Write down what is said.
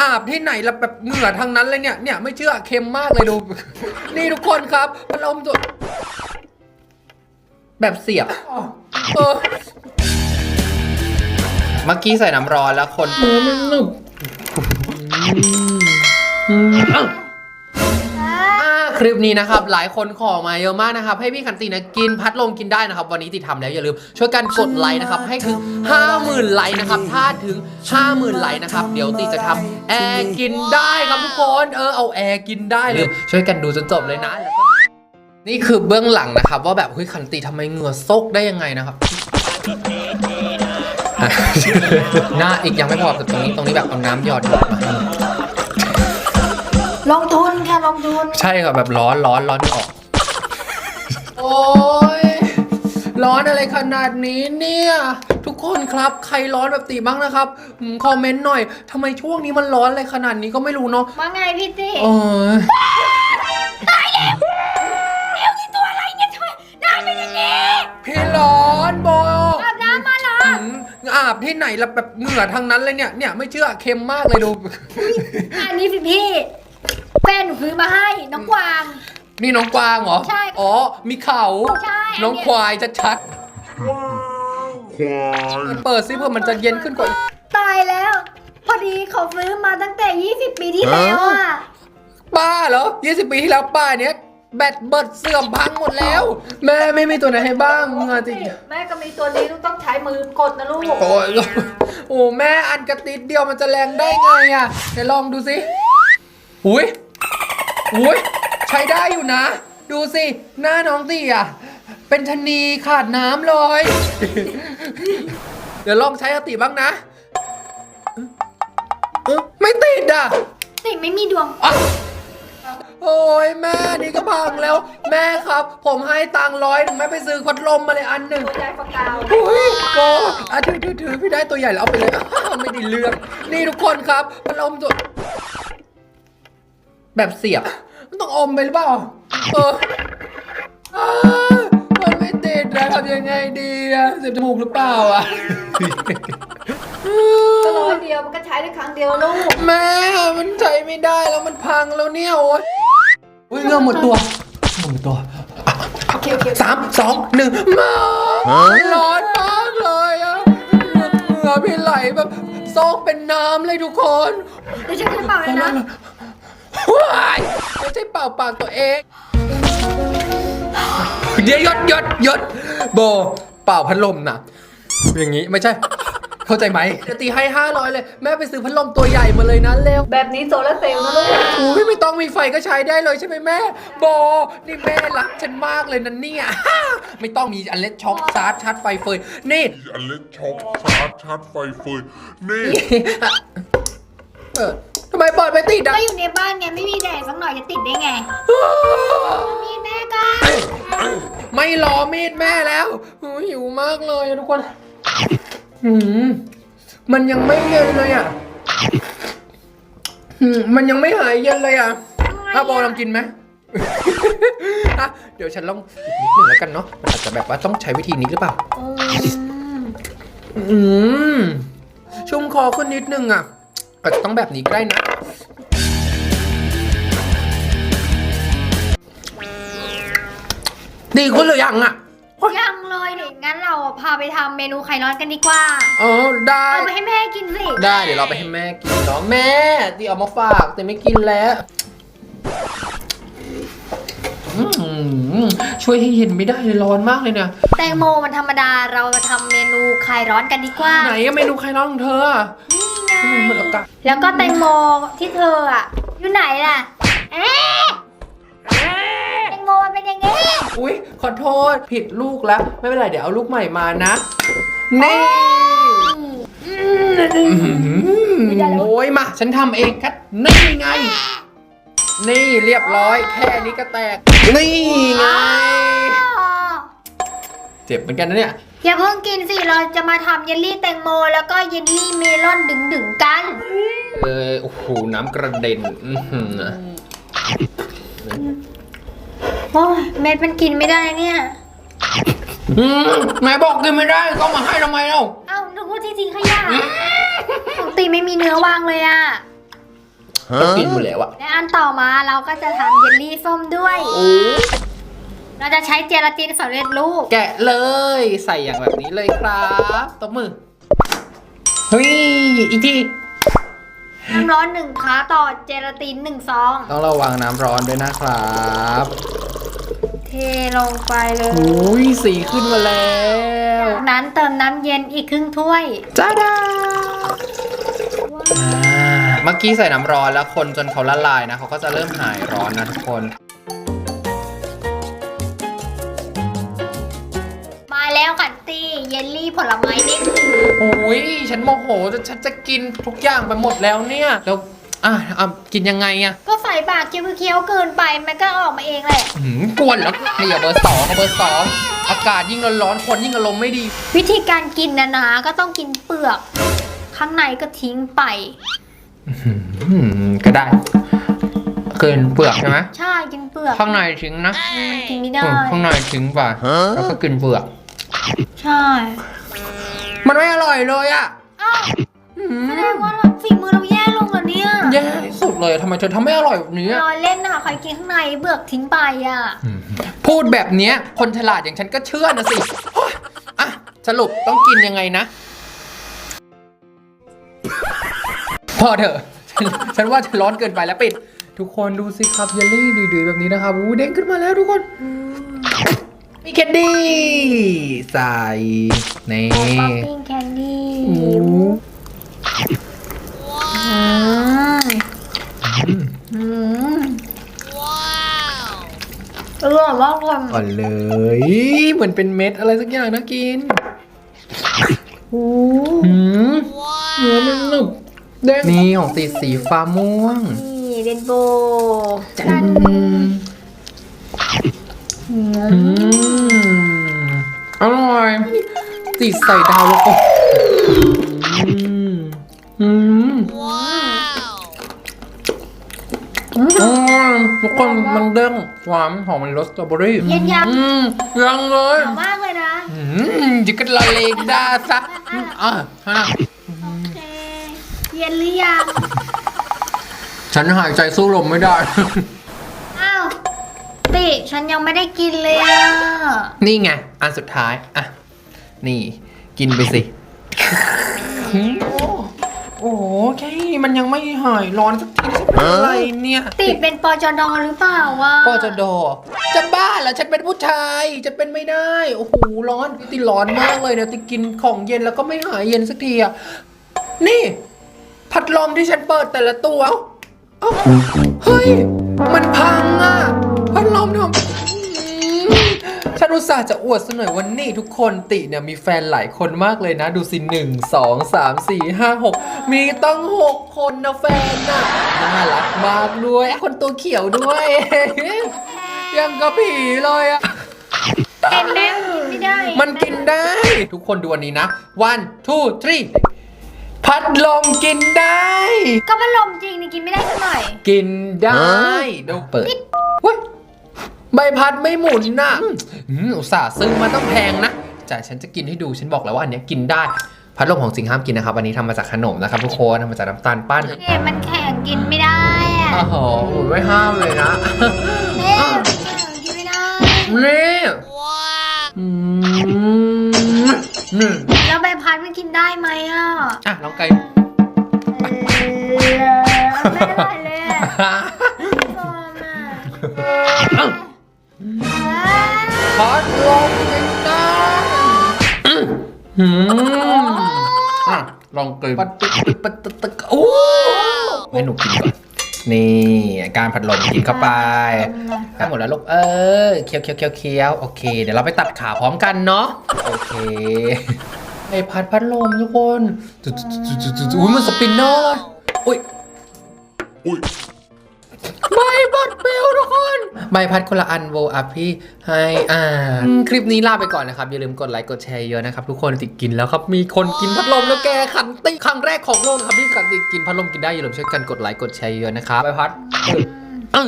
อาบที่ไหนละแบบเหงื่อทางนั้นเลยเนี่ยเนี่ยไม่เชื่อเค็มมากเลยดู นี่ทุกคนครับพัดลมตัวแบบเสียบเออเมื่อกี้ใส่น้ำร้อนแล้วคนมือมันหนึบอืมอะอ่า คลิปนี้นะครับหลายคนขอมาเยอะมากนะครับ ให้พี่คันตีนะกินพัดลมกินได้นะครับ วันนี้ติดทำแล้วอย่าลืม ช่วยกันกดไลค์นะครับ ให้ถึง 50,000 ไลค์นะครับ ถ้าถึง 50,000 ไลค์นะครับ เดี๋ยวตีจะทำแอร์กินได้ครับทุกคนเออเอาแอร์กินได้เลย ช่วยกันดูจนจบเลยนะแล้วก็นี่คือเบื้องหลังนะครับ ว่าแบบเฮ้ยคันตีทำไมเหงื่อซกได้ยังไงนะครับอะหน้าอีกยังไม่พอแต่ตรงนี้ตรงนี้แบบเอาน้ำหยอดหยอดมาลงทุนค่ะ ลงทุน ใช่ค่ะแบบร้อนร้อนร้อนไม่ออก โอ้ยร้อนอะไรขนาดนี้เนี่ย ทุกคนครับใครร้อนแบบตีบ้างนะครับอืมคอมเมนต์หน่อยทำไมช่วงนี้มันร้อนอะไรขนาดนี้ก็ไม่รู้เนาะว่าไงพี่ตี้โอ้ยเดี๋ยวนี่ตัวอะไรเนี่ยทำไมหน้าเป็นอย่างนี้พี่ร้อนโบอาบน้ำมาเหรออืมอาบที่ไหนละแบบเหงื่อทางนั้นเลยเนี่ยเนี่ยไม่เชื่อเค็มมากเลยดู อันนี้พี่พี่ แฟนหนูซื้อมาให้น้องกวาง นี่น้องกวางเหรอ ใช่ อ๋อ มีเขาใช่น้องอันเนี้ยควายชัดควายๆเปิดซิเพื่อมันจะเย็นขึ้นกว่าอีกตายแล้ว พอดีเขาซื้อมาตั้งแต่ 20 ปีที่แล้วอะป้าเหรอ20 ปีที่แล้วป้าเนี้ยแบตเบิดเสื่อมพังหมดแล้ว แม่ไม่มีตัวไหนให้บ้างมึงอะจริงแม่ก็มีตัวนี้ต้องใช้มือกดนะลูกโอ้ยโอ้แม่อันกระติดเดียวมันจะแรงได้ไงอะเดี๋ยวลองดูสิอุ้ย อุ้ยใช้ได้อยู่นะ ดูสิ หน้าน้องตีอะเป็นชะนีขาดน้ำเลย เดี๋ยวลองใช้กติบ้างนะเอ๊ะไม่ติดอะติไม่มีดวงอ้าวโอ้ยแม่นี่ก็พังแล้ว แม่ครับ ผมให้ตังค์ร้อยหนึ่งแม่ไปซื้อพัดลมมาเลยอันหนึ่ง ตัวใหญ่ปากกาวอุ้ยโอ้อะถือถือถือพี่ได้ตัวใหญ่แล้วเอาไปเลยอ้าวไม่ได้เลือก นี่ทุกคนครับพัดลมตัว แบบเสียบ มันต้องอมไปหรือเปล่า เอออ้าวมันไม่ติดนะทำยังไงดีอะเสียบจมูกหรือเปล่าอะก็ร้อยเดียวมันก็ใช้ได้ครั้งเดียวลูกแม่มันใช้ไม่ได้แล้วมันพังแล้วเนี่ยโอ๊ยอุ้ยเงื่อหมดตัวเงื่อหมดตัวโอเคโอเคสามสองหนึ่งมาร้อนมากเลยอะเหงื่อพี่ไหลแบบซอกเป็นน้ำเลยทุกคน เดี๋ยวฉันจะเป่าเลยนะ ว้ายไม่ใช่เป่าปากตัวเองเดี๋ยวหยดหยดหยดโบเป่าพัดลมนะอย่างนี้ไม่ใช่ เข้าใจไหมจะตีให้ 500 เลย แม่ไปซื้อพัดลมตัวใหญ่มาเลยนะเร็วแบบนี้โซลาร์เซลล์นะลูกอุ้ยไม่ต้องมีไฟก็ใช้ได้เลยใช่ไหมแม่ โบนี่แม่รักฉันมากเลยนะเนี่ย ไม่ต้องมีอันเล็กช็อคชาร์จชาร์จไฟเฟยนี่ อันเล็กช็อกชาร์จชาร์จไฟเฟยนี่ เปิด ทำไมเปิดไม่ติดอะก็อยู่ในบ้านไงไม่มีแดดสักหน่อยจะติดได้ไงมีแม่ก็ไม่รอมีดแม่แล้วหูหิวมากเลยอะทุกคนหืมมันยังไม่เย็นเลยอะหืมมันยังไม่หายเย็นเลยอะถ้าโบลองกินไหมอะเดี๋ยวฉันลองอีกนิดหนึ่งแล้วกันเนาะมันอาจจะแบบว่าต้องใช้วิธีนี้หรือเปล่าอืมชุ่มคอขึ้นนิดนึงอะ อาจจะต้องแบบนี้ก็ได้นะดีขึ้นหรือยังอะยังเลยเนี่ยงั้นเราพาไปทำเมนูไข่ร้อนกันดีกว่าเออได้ เอาไปให้แม่กินสิได้เดี๋ยวเราไปให้แม่กินเนาะแม่ตีเอามาฝากแต่ไม่กินแล้วอืมช่วยให้เย็นไม่ได้เลยร้อนมากเลยเนี่ยแตงโมมันธรรมดาเรามาทำเมนูไข่ร้อนกันดีกว่า ไหนอะเมนูใครร้อนของเธออะ นี่ไงทำไมมันอากาศแล้วก็แตงโมที่เธออะ อยู่ไหนล่ะเอ๊ะแตงโมมันเป็นยังไงอุ้ยขอโทษผิดลูกแล้ว ไม่เป็นไร เดี๋ยวเอาลูกใหม่มานะ นี่โอ้ยมา ฉันทำเองครับนี่ไง นี่เรียบร้อย แค่นี้ก็แตก นี่ไง เจ็บเหมือนกันนะเนี่ย อย่าเพิ่งกินสิเราจะมาทำเยลลี่แตงโม แล้วก็เยลลี่เมลอนดึงๆกัน เออโอ้โหน้ำกระเด็นอื้อหือโอ้ยเม็ดมันกินไม่ได้เนี่ย อืมแม่บอกกินไม่ได้ก็เอามาให้ทำไมเล่าเอ้านึกว่าที่ทิ้งขยะปกติไม่มีเนื้อวางเลยอะต้องกินอยู่แล้วอะและอันต่อมาเราก็จะทำเยลลี่ส้มด้วย โอ้ เราจะใช้เจลาตินสำเร็จรูปแกะเลยใส่อย่างแบบนี้เลยครับตบมือเฮ้ยอีกทีน้ำร้อนหนึ่งค้าต่อเจลาตินหนึ่งซอง ต้องระวังน้ำร้อนด้วยนะครับเทลงไปเลยโอ้ยสีขึ้นมาแล้วจากนั้นเติมน้ำเย็นอีกครึ่งถ้วยจ้าดาอ่าเมื่อกี้ใส่น้ำร้อนแล้วคนจนเขาละลายนะเขาก็จะเริ่มหายร้อนนะทุกคน แล้วค่ะตีเยลลี่ผลไม้เด้งดึงโอ้ยฉันโมโหจนฉันจะกินทุกอย่างไปหมดแล้วเนี่ยแล้วอะอะกินยังไงอะก็ใส่ปากเคี้ยวๆเกินไปมันก็ออกมาเองแหละ หืมกวนแล้วนี่อย่าเบอร์สองเอาเบอร์สองอากาศยิ่งร้อนๆคนยิ่งอารมณ์ไม่ดี วิธีการกินนะนะก็ต้องกินเปลือก ข้างในก็ทิ้งไปอืมก็ได้เกินเปลือกใช่ไหมใช่กินเปลือกข้างในทิ้งนะ มันกินไม่ได้อืมข้างในทิ้งไปแล้วก็กินเปลือก ใช่มันไม่อร่อยเลยอะอ้าวอืมแสดงว่าฝีมือเราแย่ลงเหรอเนี่ยแย่ที่สุดเลยทำไมเธอทำไม่อร่อยแบบนี้อะรอยเล่นนะคะใครกินข้างในเปลือกทิ้งไปอะ พูดแบบเนี้ย คนฉลาดอย่างฉันก็เชื่อนะสิโอ๊ยอะสรุปต้องกินยังไงนะ พอเถอะฉันฉันว่าจะร้อนเกินไปแล้วปิด ทุกคนดูสิครับเยลลี่ดื้อๆแบบนี้นะครับอู้เด้งขึ้นมาแล้วทุกคน มีแคนดี้ใส่นี่ป๊อปปิ้งแคนดี้โอ้อืมอืมอร่อยมากเลยก่อนเลยเหมือนเป็นเม็ดอะไรสักอย่างนะกินโอ้อืมเนื้อมันหนึบเด้งนี่ของสีสีฟ้าม่วง นี่เรนโบว์จันอือืมมอร่อย ติดใส่ดาวแล้วก็อืมอืมอร่อยทุกคนมันเด้งหวานหอมมันรสสตรอเบอรี่เย็นยังอืมยังเลยหอมมากเลยนะอืมจิกกันละเลกดาซะอะฮะโอเคเย็นหรือยังฉันหายใจสู้ลมไม่ได้ อ้าว ติ ฉันยังไม่ได้กินเลยอะ นี่ไง อันสุดท้าย อะ นี่ กินไปสิ โอ้โหแค่นี้มันยังไม่หายร้อนสักทีจะเป็นอะไรเนี่ยติเป็นปจดหรือเปล่าวะปอจดอจะบ้าเหรอฉันเป็นผู้ชายจะเป็นไม่ได้ โอ้โหร้อนติร้อนมากเลยเนี่ยติกินของเย็นแล้วก็ไม่หายเย็นสักทีอะนี่ พัดลมที่ฉันเปิดแต่ละตัวเอ้าเอ้าเฮ้ย มันพังอะ พัดลมเนี่ยอืม ฉันอุตส่าห์จะอวดซะหน่อยวันนี้ทุกคนติเนี่ยมีแฟนหลายคนมากเลยนะ ดูสิหนึ่งสองสามสี่ห้าหกมีตั้งหกคนนะแฟนน่ะน่ารักมากด้วย คนตัวเขียวด้วย ยังกระผีเลยอะเห็นไหมกินไม่ได้ มันกินได้ ทุกคนดูอันนี้นะ one two three พัดลมกินได้ ก็พัดลมจริงนี่กินไม่ได้สักหน่อย กินได้เดี๋ยวเปิดเว้ยใบพัดไม่หมุนน่ะ อืมอุตส่าห์ซื้อมาต้องแพงนะจ่ายฉันจะกินให้ดูฉันบอกแล้วว่าอันเนี้ยกินได้พัดลมของสิงห้ามกินนะครับอันนี้ทำมาจากขนมนะครับทุกคนทำมาจากน้ำตาลปั้นเอ๊ะมันแข็งกินไม่ได้อะโอ้โหไม่ห้ามเลยนะเอ๊ะมันแข็งกินไม่ได้นี่อืมนี่แล้วใบพัดมันกินได้ไหมอะอะลองไกลเออไม่ได้เลยอะ พัดลมกินได้อืมอะลองกินปัดตึกตึกปัดตึกตึกโอ้ให้หนูกินก่อนนี่การพัดลมกินเข้าไปได้หมดแล้วลูกเออเคี้ยวเคี้ยวเคี้ยวเคี้ยวโอเค เดี๋ยวเราไปตัดขาพร้อมกันเนาะโอเคไอพัดพัดลมทุกคนจุดจุดจุดจุดจุดอุ้ยมันสปินเนอร์อุ้ยอุ้ยใบพั ดเปลวทุกคนใบพัดคนละอันโวอัพพี่ให้อ่านคลิปนี้ลาไปก่อนนะครับ อย่าลืมกดไลค์กดแชร์เยอะนะครับ ทุกคนติดกินแล้วครับ มีคนกินพัดลมแล้วแกขันติครั้งแรกของโลกครับที่ขันติกินพัดลมกินได้อย่าลืมช่วยกันกดไลค์กดแชร์เยอะนะครับใบพัด